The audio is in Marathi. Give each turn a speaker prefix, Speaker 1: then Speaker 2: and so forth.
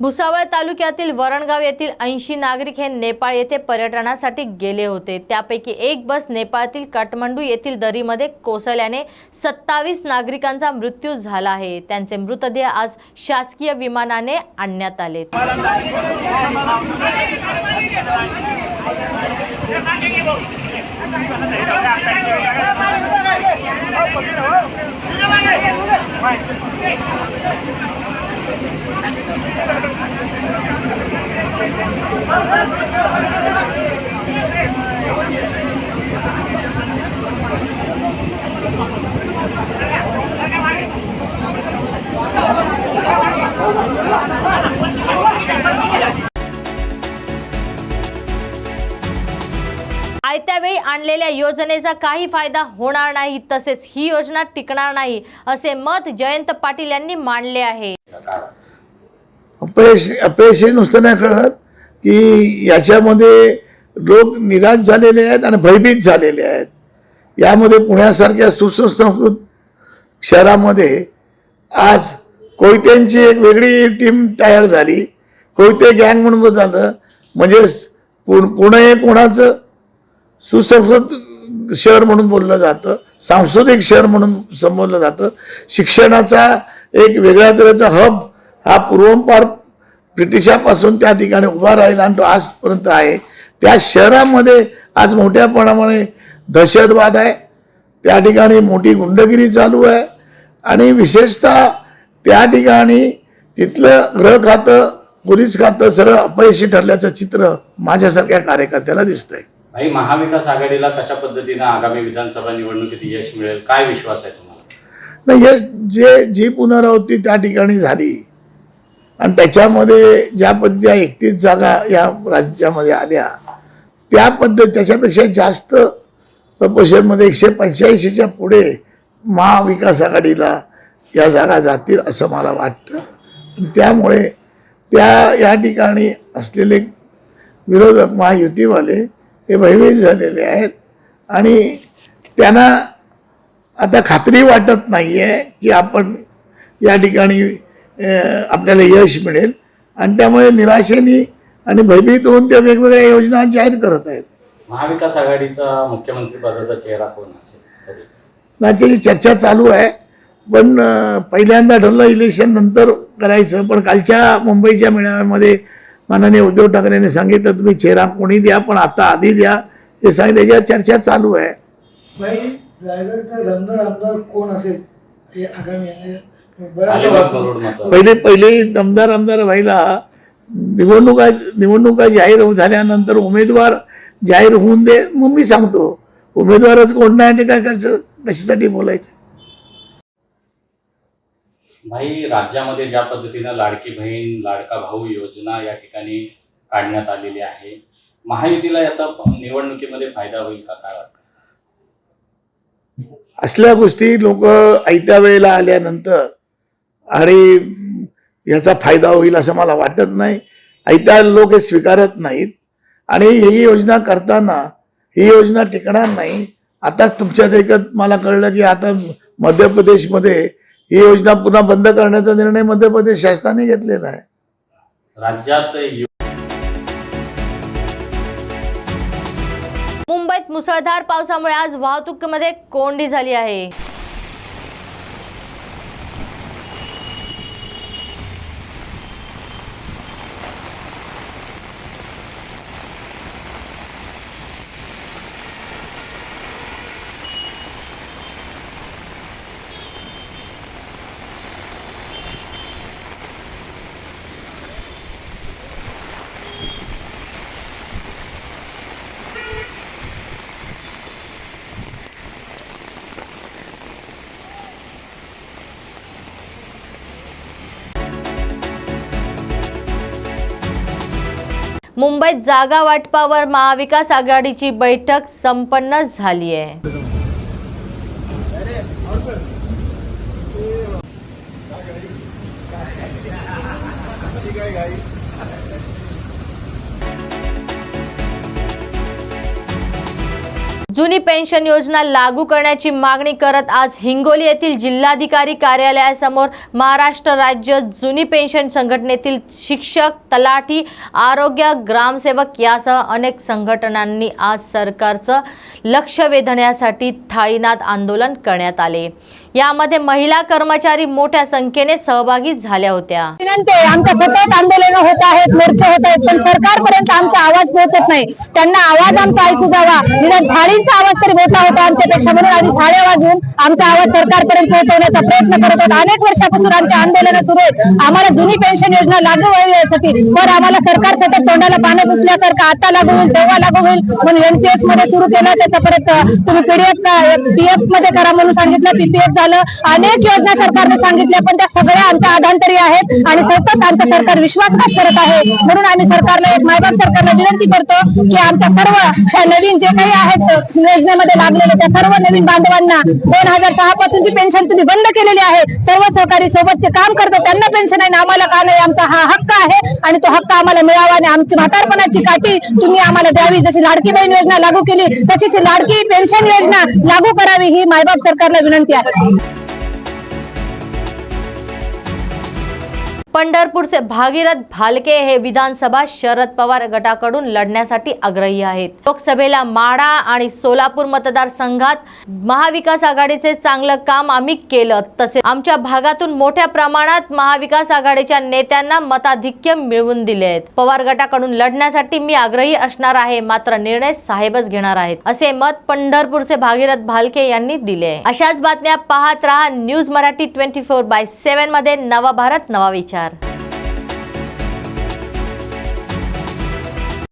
Speaker 1: भुसावळ तालुक्यातील वरणगाव येथील ऐंशी नागरिक हे नेपाळ येथे पर्यटनासाठी गेले होते. त्यापैकी एक बस नेपाळतील काठमांडू येथील दरीमध्ये कोसळल्याने सत्तावीस नागरिकांचा मृत्यू झाला आहे. त्यांचे मृतदेह आज शासकीय विमानाने आणण्यात आले आणलेल्या योजनेचा काही फायदा होणार नाही तसेच ही योजना टिकणार नाही असे मत जयंत पाटील यांनी मांडले आहे.
Speaker 2: अपयश अपयश नुसतं नाही कळत की याच्यामध्ये लोक निराश झालेले आहेत आणि भयभीत झालेले आहेत. यामध्ये पुण्यासारख्या सुसंस्कृत शहरामध्ये आज कोयत्यांची एक वेगळी टीम तयार झाली. कोयते गँग म्हणून झालं. म्हणजे पुण पुणे कोणाचं सुसंस्कृत शहर म्हणून बोललं जातं सांस्कृतिक शहर म्हणून संबोधलं जातं. शिक्षणाचा एक वेगळ्या तऱ्हेचा हब हा पूर्वंपार ब्रिटिशापासून त्या ठिकाणी उभा राहिला आणि तो आजपर्यंत आहे. त्या शहरामध्ये आज मोठ्या प्रमाणामध्ये दहशतवाद आहे. त्या ठिकाणी मोठी गुंडगिरी चालू आहे. आणि विशेषतः त्या ठिकाणी तिथलं ग्रह खातं पोलीस खातं सगळं अपयशी ठरल्याचं चित्र माझ्यासारख्या कार्यकर्त्याला दिसतंय.
Speaker 3: भाई महाविकास आघाडीला कशा पद्धतीनं आगामी विधानसभा निवडणुकीत यश मिळेल? काय विश्वास आहे तुम्हाला?
Speaker 2: नाही जे जी पुनरावृत्ती त्या ठिकाणी झाली आणि त्याच्यामध्ये ज्या पद्धती एकतीस जागा या राज्यामध्ये आल्या त्या पद्धत त्याच्यापेक्षा जास्त प्रपोशनमध्ये एकशे पंच्याऐंशीच्या पुढे महाविकास आघाडीला या जागा जातील असं मला वाटतं. त्यामुळे त्या या ठिकाणी असलेले विरोधक महायुतीवाले हे भयभीत झालेले आहेत. आणि त्यांना आता खात्री वाटत नाही आहे की आपण या ठिकाणी आपल्याला यश मिळेल. आणि त्यामुळे निराशेने आणि भयभीत होऊन त्या वेगवेगळ्या योजना जाहीर करत आहेत.
Speaker 3: महाविकास आघाडीचा मुख्यमंत्री पदाचा चेहरा कोण असेल
Speaker 2: ना त्याची चर्चा चालू आहे. पण पहिल्यांदा ठरलं इलेक्शन नंतर करायचं. पण कालच्या मुंबईच्या मेळाव्यामध्ये माननीय उद्धव ठाकरेंनी सांगितलं तुम्ही चेहरा कोणी द्या पण आता आधी द्या. हे सांगितलं त्याच्यावर चर्चा चालू आहे.
Speaker 4: भाई रायगडचा दमदार आमदार कोण असेल? हे आगामी आहे. बऱ्याचशा
Speaker 3: अलिबाग
Speaker 4: वाचनात-
Speaker 3: करोड मतं
Speaker 2: पहिले पहिले दमदार आमदार व्हायला निवडणुका निवडणुका जाहीर झाल्यानंतर उमेदवार जाहीर होऊन दे मग मी सांगतो. उमेदवारच कोण नाही ते काय करायचं कशासाठी बोलायचं?
Speaker 3: भाई राज्यामध्ये ज्या पद्धतीनं लाडकी बहीण लाडका भाऊ योजना या ठिकाणी काढण्यात आलेली आहे महायुतीला याचा निवडणुकीमध्ये फायदा होईल का? काय वाटतं?
Speaker 2: असल्या गोष्टी लोक आयत्या वेळेला आल्यानंतर आणि याचा फायदा होईल असं मला वाटत नाही. आयत्या लोक हे स्वीकारत नाहीत. आणि ही योजना करताना ही योजना टिकणार नाही. आता तुमच्यात एकच मला कळलं की आता मध्य प्रदेशमध्ये ही योजना पुन्हा बंद करण्याचा निर्णय मध्य प्रदेश शासनाने घेतलेला आहे.
Speaker 3: राज्यात यु-
Speaker 1: मुंबईत मुसळधार पावसामुळे आज वाहतुकीमध्ये कोंडी झाली आहे. मुंबईत जागा वाटपावर महाविकास आघाडीची बैठक संपन्न झाली आहे. जुनी पेन्शन योजना लागू करण्याची मागणी करत आज हिंगोली येथील जिल्हाधिकारी कार्यालयासमोर महाराष्ट्र राज्य जुनी पेन्शन संघटनेतील शिक्षक तलाठी आरोग्य ग्रामसेवक यासह अनेक संघटनांनी आज सरकारचं लक्ष वेधण्यासाठी थाळीनाथ आंदोलन करण्यात आले. यामध्ये महिला कर्मचारी मोठ्या संख्येने सहभागी झाल्या होत्या.
Speaker 5: आमच्या सतत आंदोलन होत आहेत मोर्चे होत आहेत पण सरकारपर्यंत आमचा आवाज पोहोचत नाही. त्यांना आवाज आमचा ऐकू जावा. निदान थाळींचा आवाज तरी मोठा होता आमच्यापेक्षा म्हणून आम्ही थाळ्या वाजून आमचा आवाज सरकारपर्यंत पोहोचवण्याचा प्रयत्न करत होता. अनेक वर्षापासून आमचे आंदोलन सुरू आहेत. आम्हाला जुनी पेन्शन योजना लागू व्हावी यासाठी पण आम्हाला सरकार सतत तोंडाला पानं पुसल्यासारखं आता लागू होईल तेव्हा लागू होईल म्हणून एनपीएसमध्ये सुरू केला. त्याचा परत तुम्ही पीडीएफ पीएफमध्ये करा म्हणून सांगितलं पीपीएफ झालं. अनेक योजना सरकारने सांगितल्या पण त्या सगळ्या आमच्या आधांतरी आहेत आणि सतत आमचं सरकार विश्वासघात करत आहे. म्हणून आम्ही सरकारला एक मायबाप सरकारला विनंती करतो की आमच्या सर्व ह्या नवीन जे काही आहेत योजनेमध्ये लागलेले त्या सर्व नवीन बांधवांना दोन हजार सहा पासूनची पेन्शन तुम्ही बंद केलेली आहे सर्व सहकारी सोबतचे काम करतात त्यांना पेन्शन आहे आम्हाला का नाही? आमचा हा हक्क आहे आणि तो हक्क आम्हाला मिळावा आणि आमची म्हातारपणाची काठी तुम्ही आम्हाला द्यावी. जशी लाडकी बहीण योजना लागू केली तशीच लाडकी पेन्शन योजना लागू करावी ही मायबाप सरकारला विनंती आहे. Bye.
Speaker 1: पंढरपूरचे भागीरथ भालके हे विधानसभा शरद पवार गटाकडून लढण्यासाठी आग्रही आहेत. लोकसभेला माढा आणि सोलापूर मतदारसंघात महाविकास आघाडीचे चांगलं काम आम्ही केलं तसे आमच्या भागातून मोठ्या प्रमाणात महाविकास आघाडीच्या नेत्यांना मताधिक्य मिळवून दिले आहेत. पवार गटाकडून लढण्यासाठी मी आग्रही असणार आहे मात्र निर्णय साहेबच घेणार आहेत असे मत पंढरपूरचे भागीरथ भालके यांनी दिले अशाच बातम्या पाहत राहा news Marathi twenty four by सेव्हनमध्ये. नवा भारत नवा विचार.